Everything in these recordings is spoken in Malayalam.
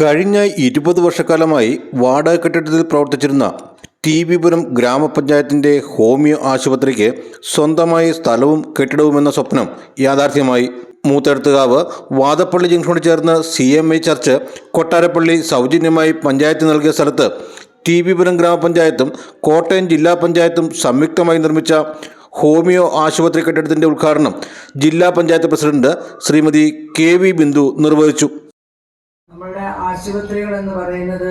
കഴിഞ്ഞ ഇരുപത് വർഷക്കാലമായി വാടക കെട്ടിടത്തിൽ പ്രവർത്തിച്ചിരുന്ന ടി വിപുരം ഗ്രാമപഞ്ചായത്തിന്റെ ഹോമിയോ ആശുപത്രിക്ക് സ്വന്തമായി സ്ഥലവും കെട്ടിടവുമെന്ന സ്വപ്നം യാഥാർത്ഥ്യമായി. മൂത്തെടുത്തുകാവ് വാദപ്പള്ളി ജംഗ്ഷനോട് ചേർന്ന് C M I church Kottarappally സൗജന്യമായി പഞ്ചായത്ത് നൽകിയ സ്ഥലത്ത് ടി വിപുരം ഗ്രാമപഞ്ചായത്തും കോട്ടയം ജില്ലാ പഞ്ചായത്തും സംയുക്തമായി നിർമ്മിച്ച ഹോമിയോ ആശുപത്രി കെട്ടിടത്തിന്റെ ഉദ്ഘാടനം ജില്ലാ panchayat president Shrimati K V Bindu നിർവഹിച്ചു. നമ്മളുടെ ആശുപത്രികൾ എന്ന് പറയുന്നത്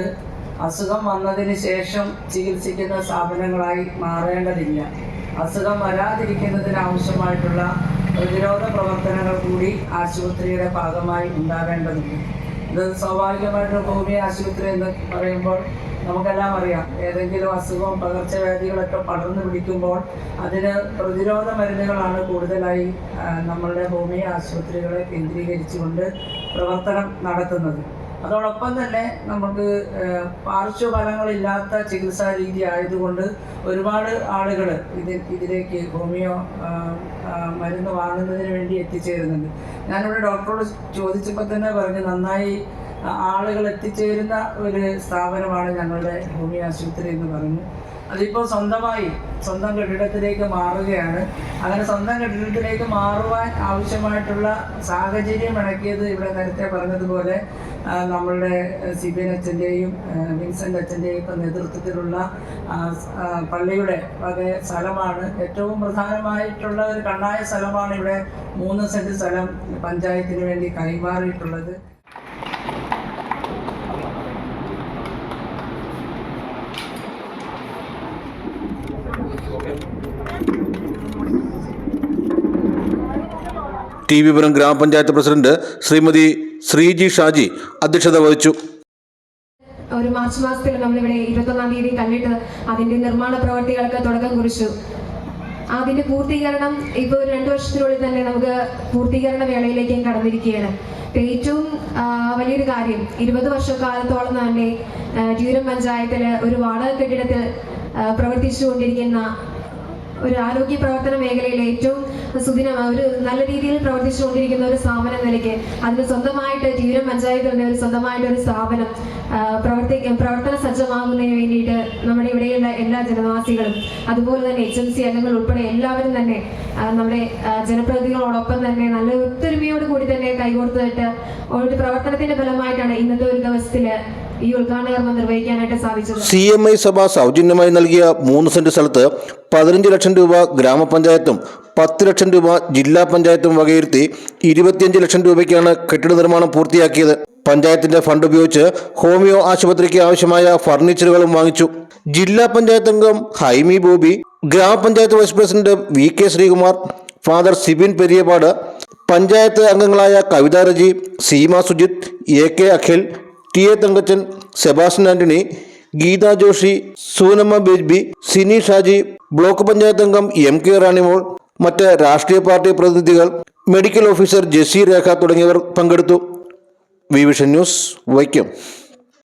അസുഖം വന്നതിന് ശേഷം ചികിത്സിക്കുന്ന സ്ഥാപനങ്ങളായി മാറേണ്ടതില്ല. അസുഖം വരാതിരിക്കുന്നതിന് ആവശ്യമായിട്ടുള്ള പ്രതിരോധ പ്രവർത്തനങ്ങൾ കൂടി ആശുപത്രിയുടെ ഭാഗമായി ഉണ്ടാകേണ്ടതുണ്ട്. ഇത് സ്വാഭാവികമായിട്ടും ഭൂമി ആശുപത്രി എന്ന് പറയുമ്പോൾ നമുക്കെല്ലാം അറിയാം. ഏതെങ്കിലും അസുഖവും പകർച്ചവ്യാധികളൊക്കെ പടർന്നു പിടിക്കുമ്പോൾ അതിന് പ്രതിരോധ മരുന്നുകളാണ് കൂടുതലായി നമ്മളുടെ ഭൂമി ആശുപത്രികളെ കേന്ദ്രീകരിച്ചുകൊണ്ട് പ്രവർത്തനം നടത്തുന്നത്. അതോടൊപ്പം തന്നെ നമുക്ക് പാർശ്വഫലങ്ങളില്ലാത്ത ചികിത്സാ രീതി ആയതുകൊണ്ട് ഒരുപാട് ആളുകൾ ഇത് ഇതിലേക്ക് ഹോമിയോ മരുന്ന് വാങ്ങുന്നതിന് വേണ്ടി എത്തിച്ചേരുന്നുണ്ട്. ഞാനിവിടെ ഡോക്ടറോട് ചോദിച്ചപ്പോൾ തന്നെ പറഞ്ഞു നന്നായി ആളുകൾ എത്തിച്ചേരുന്ന ഒരു സ്ഥാപനമാണ് ഞങ്ങളുടെ ഹോമിയോ ആശുപത്രി എന്ന് പറഞ്ഞു. അതിപ്പോൾ സ്വന്തമായി സ്വന്തം കെട്ടിടത്തിലേക്ക് മാറുകയാണ്. അങ്ങനെ സ്വന്തം കെട്ടിടത്തിലേക്ക് മാറുവാൻ ആവശ്യമായിട്ടുള്ള സാഹചര്യം ഇണക്കിയത് ഇവിടെ നേരത്തെ പറഞ്ഞതുപോലെ നമ്മളുടെ സിബിൻ അച്ഛന്റെയും വിൻസെന്റ് അച്ഛന്റെയും ഒക്കെ നേതൃത്വത്തിലുള്ള പള്ളിയുടെ വക സ്ഥലമാണ്. ഏറ്റവും പ്രധാനമായിട്ടുള്ള ഒരു കണ്ണായ സ്ഥലമാണ് ഇവിടെ മൂന്ന് സെന്റ് സ്ഥലം പഞ്ചായത്തിന് വേണ്ടി കൈമാറിയിട്ടുള്ളത്. ടി വിപുരം ഗ്രാമപഞ്ചായത്ത് പ്രസിഡന്റ് ശ്രീമതി ശ്രീജി ഷാജി അധ്യക്ഷത വഹിച്ചു. ഒരു മാർച്ച് മാസത്തിൽ നമ്മളിവിടെ ഇരുപത്തൊന്നാം തീയതി കണ്ടിട്ട് അതിന്റെ നിർമ്മാണ പ്രവർത്തികൾക്ക് തുടക്കം കുറിച്ചു. അതിന്റെ പൂർത്തീകരണം ഇപ്പോൾ രണ്ടു വർഷത്തിനുള്ളിൽ തന്നെ നമുക്ക് പൂർത്തീകരണ വേളയിലേക്കും കടന്നിരിക്കുകയാണ്. ഏറ്റവും വലിയൊരു കാര്യം ഇരുപത് വർഷക്കാലത്തോളം തന്നെ ആ, ട്യൂരം പഞ്ചായത്തിൽ ഒരു വാടക കെട്ടിടത്തിൽ പ്രവർത്തിച്ചു പ്രവർത്തിച്ചുകൊണ്ടിരിക്കുന്ന ഒരു ആരോഗ്യ പ്രവർത്തന മേഖലയിൽ ഏറ്റവും സുദിന ഒരു നല്ല രീതിയിൽ പ്രവർത്തിച്ചുകൊണ്ടിരിക്കുന്ന ഒരു സ്ഥാപനം നിലയ്ക്ക് അതിന് സ്വന്തമായിട്ട് തീരം പഞ്ചായത്ത് തന്നെ ഒരു സ്വന്തമായിട്ട് ഒരു സ്ഥാപനം പ്രവർത്തി പ്രവർത്തന സജ്ജമാകുന്നതിന് വേണ്ടിയിട്ട് നമ്മുടെ ഇവിടെയുള്ള എല്ലാ ജനവാസികളും അതുപോലെ തന്നെ എച്ച് എം സി അംഗങ്ങൾ ഉൾപ്പെടെ എല്ലാവരും തന്നെ നമ്മുടെ ജനപ്രതിനിധികളോടൊപ്പം തന്നെ നല്ല ഒത്തൊരുമയോട് കൂടി തന്നെ കൈകോർത്തിട്ട് ഒരു പ്രവർത്തനത്തിന്റെ ഫലമായിട്ടാണ് ഇന്നത്തെ ഒരു ദിവസത്തിൽ നിർവഹിക്കാനായിട്ട് സി എം ഐ സഭ സൗജന്യമായി നൽകിയ മൂന്ന് സെന്റ് സ്ഥലത്ത് പതിനഞ്ച് ലക്ഷം രൂപ ഗ്രാമപഞ്ചായത്തും പത്ത് ലക്ഷം രൂപ ജില്ലാ പഞ്ചായത്തും വകയിരുത്തി ഇരുപത്തിയഞ്ച് ലക്ഷം രൂപയ്ക്കാണ് കെട്ടിട നിർമ്മാണം പൂർത്തിയാക്കിയത്. പഞ്ചായത്തിന്റെ ഫണ്ട് ഉപയോഗിച്ച് ഹോമിയോ ആശുപത്രിക്ക് ആവശ്യമായ ഫർണിച്ചറുകളും വാങ്ങിച്ചു. ജില്ലാ പഞ്ചായത്ത് അംഗം Haimi Bobby Gramapanchayat vice president V K Sreekumar father Sibin Periyapad panchayat അംഗങ്ങളായ Kavitha Reji Seema Sujith A K Akhil T A Thankachan Sebastian Antony Geetha Joshy Soonamma ബേജ്ബി Sini Shaji block panchayat അംഗം എം കെ റാണിമോൾ മറ്റ് രാഷ്ട്രീയ പാർട്ടി പ്രതിനിധികൾ മെഡിക്കൽ ഓഫീസർ ജെസി രേഖ തുടങ്ങിയവർ പങ്കെടുത്തു. V vision news Vaikom.